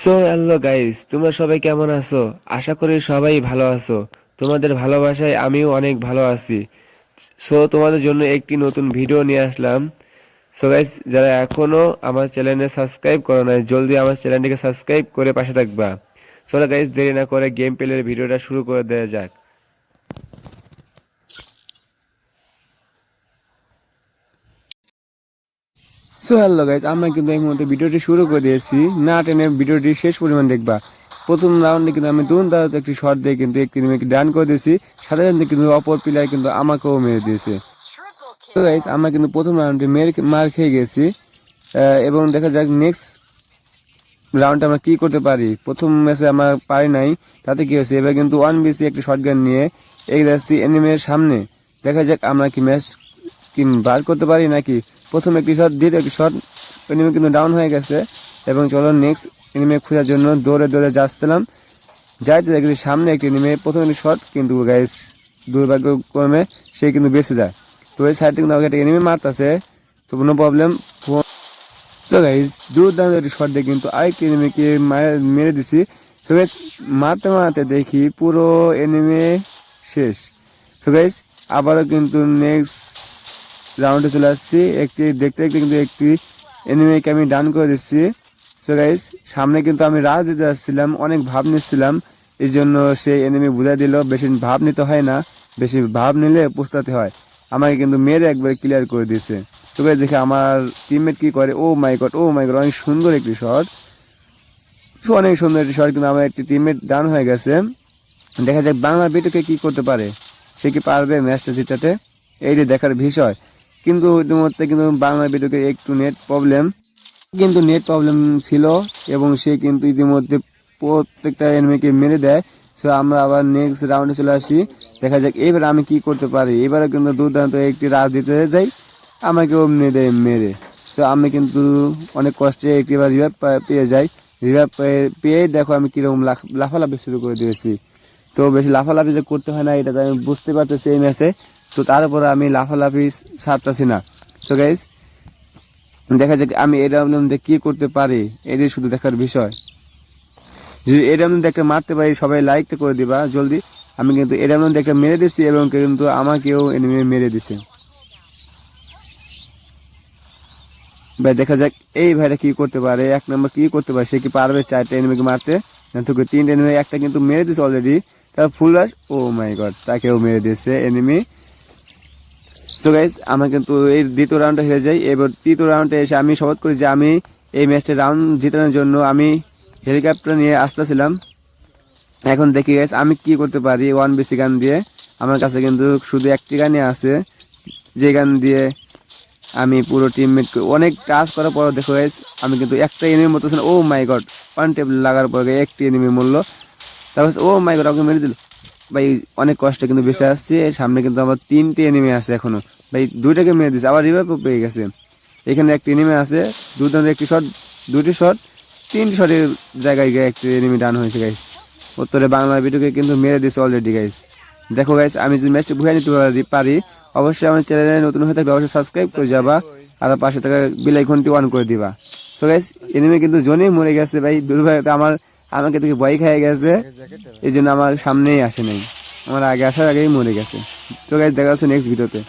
So hello guys তোমরা সবাই কেমন আছো? আশা করি সবাই ভালো আছো। তোমাদের ভালোবাসায় আমিও অনেক ভালো আছি। সো তোমাদের জন্য একটি নতুন ভিডিও নিয়ে আসলাম। সো গাইস যারা এখনও আমার চ্যানেলে সাবস্ক্রাইব করো নাই, জলদি আমার চ্যানেলটিকে সাবস্ক্রাইব করে পাশে থাকবা। সো গাইস দেরি না করে গেম প্লের ভিডিওটা শুরু করে দেওয়া যাক। সো হ্যালো গাইজ আমরা কিন্তু এই মুহূর্তে ভিডিওটি শুরু করে দিয়েছি। না টেনে ভিডিওটি শেষ পরিমাণ দেখবা। প্রথম রাউন্ডে কিন্তু আমি দুন তার একটি শট দিয়ে কিন্তু একটি মেয়েকে ডান করে দিয়েছি। সাধারণত কিন্তু অপর প্লেয়ার কিন্তু আমাকেও মেরে দিয়েছে। গাইজ আমরা কিন্তু প্রথম রাউন্ডে মেরে মার খেয়ে গেছি। এবং দেখা যাক নেক্সট রাউন্ডে আমরা কি করতে পারি। প্রথম ম্যাচে আমরা পারি নাই। তাতে কি হয়েছে? এবার কিন্তু ওয়ান বিসি একটি শর্ট গান নিয়ে এগিয়ে যাচ্ছি এনিমের সামনে। দেখা যাক আমরা কি ম্যাচ কি বার করতে পারি নাকি? প্রথম একটি শট দ্বিতীয় একটি শট এনিমে কিন্তু ডাউন হয়ে গেছে। এবং চলো নেক্সট এনিমে খোঁজার জন্য দৌড়ে দৌড়ে যাচ্ছিলাম। যাইতে দেখি সামনে একটি এনিমে প্রথম একটি শট কিন্তু গাইস দুর্ভাগ্যক্রমে সে কিন্তু বেঁচে যায়। তো এই সাইড কিন্তু আমাকে একটা এনিমে মারতেছে, তো কোনো প্রবলেম তো গাইস দুর্দান্ত একটি শট দিয়ে কিন্তু আরেকটি এনিমিকে মেরে দিছি। তো গাইস মারতে মারতে দেখি পুরো এনিমে শেষ। তো গাইস আবারও কিন্তু নেক্সট রাউন্ডে চলে আসছি। একটি, দেখতে দেখতে কিন্তু একটি এনিমিকে আমি ডান করে দিচ্ছি। তো গাইস সামনে কিন্তু আমি রাজ দিতে আসছিলাম, অনেক ভাব নিচ্ছিলাম। এই জন্য সেই এনিমি বুঝাই দিল, বেশি ভাব নিতে হয় না, বেশি ভাব নিলে পোস্তাতে হয়। আমাকে কিন্তু মেরে একবার ক্লিয়ার করে দিয়েছে। তো গাইস দেখে আমার টিমমেট কি করে? ও my god O my god অনেক সুন্দর একটি শট সো অনেক সুন্দর একটি শট কিন্তু আমার একটি টিমমেট ডান হয়ে গেছে। দেখা যাক বাংলা বিটুকে কি করতে পারে। সে কি পারবে ম্যাচটা জিতাতে? এই যে দেখার বিষয়। কিন্তু ইতিমধ্যে কিন্তু বাংলা ভিডিওকে একটু নেট প্রবলেম কিন্তু নেট প্রবলেম ছিল এবং সে কিন্তু ইতিমধ্যে প্রত্যেকটা এনিমিকে মেরে দেয়। সো আমরা আবার নেক্সট রাউন্ডে চলে আসি। দেখা যাক, এবার আমি কি করতে পারি? এবারে কিন্তু দুর্দান্ত একটি রাজ দিতে যাই। আমাকে অমনি দেয় মেরে। সো আমি কিন্তু অনেক কষ্টে একটি বার রিভাইভ পেয়ে যাই। রিভাইভ পেয়ে পেয়েই দেখো আমি কীরকম লাফ- লাফালাফি শুরু করে দিয়েছি। তো বেশি লাফালাফি যে করতে হয় না, এটা তো আমি বুঝতে পারতেছি এই ম্যাচে তো তারপরে আমি লাফালাফি ছাড়তেছি না। সো গাইজ দেখা যাক আমি রাউন্ডের মধ্যে কি করতে পারি, এটাই শুধু দেখার বিষয়। যদি রাউন্ডে দেখে মারতে পারি, সবাই লাইকটা করে দিবা জলদি। আমি কিন্তু রাউন্ডে দেখে মেরে দিচ্ছি এবং কিন্তু আমাকেও এনিমে মেরে দিছে। ভাই, দেখা যাক এই ভাইটা কি করতে পারে, এক নম্বর কি করতে পারে, সে কি পারবে চারটে এনিমিকে মারতে? না তোকে তিনটে এনিমি একটা কিন্তু মেরে দিছে অলরেডি তারপর ফুল রাশ ও মাই গড তাকেও মেরে দিয়েছে এনিমি সো গাইজ আমরা কিন্তু এই দ্বিতীয় রাউন্ডে হেরে যাই। এবার তৃতীয় রাউন্ডে এসে আমি শপথ করি যে আমি এই ম্যাচটা রাউন্ড জিতানোর জন্য আমি হেলিকপ্টার নিয়ে আসতেছিলাম। এখন দেখি গাইজ আমি কি করতে পারি ওয়ান বিসি গান দিয়ে? আমার কাছে কিন্তু শুধু একটি গানই আছে। যে গান দিয়ে আমি পুরো টিমমেটকে অনেক টাচ করার পর দেখো গাইজ আমি কিন্তু একটা এনিমি মতো oh my god one table লাগার পর একটি এনিমি মূল্য। তারপর ও মাই গড ওকে মেরে দিল। ভাই, অনেক কষ্ট কিন্তু বেঁচে আসছে সামনে কিন্তু আমার তিনটে এনিমে আছে এখনও। ভাই, দুইটাকে মেরে দিচ্ছে আবার রিভাইভ পেয়ে গেছে। এখানে একটি এনিমে আছে দুটো একটি শট দুটি শট তিনটি শটের জায়গায় গিয়ে একটি এনিমি ডান হয়েছে গাইস উত্তরে বাংলা ভিডিওকে কিন্তু মেরে দিয়েছে অলরেডি গাইস দেখো গাইস আমি যদি ম্যাচটা বুঝে নিতে পারি- অবশ্যই আমার চ্যানেলে নতুন হয়ে থাকবে অবশ্যই সাবস্ক্রাইব করে যাবা আর পাশে থাকা ঘন্টি অন করে দিবা। তো গাইস এনিমে কিন্তু জনেই মরে গেছে, ভাই। দুর্ভাগ্য আমার আমাকে দেখে ভয় খেয়ে গেছে। এই জন্য আমার সামনেই আসে নাই। আমার আগে আসার আগেই মরে গেছে। তো গাছ দেখা যাচ্ছে নেক্সট ভিডিওতে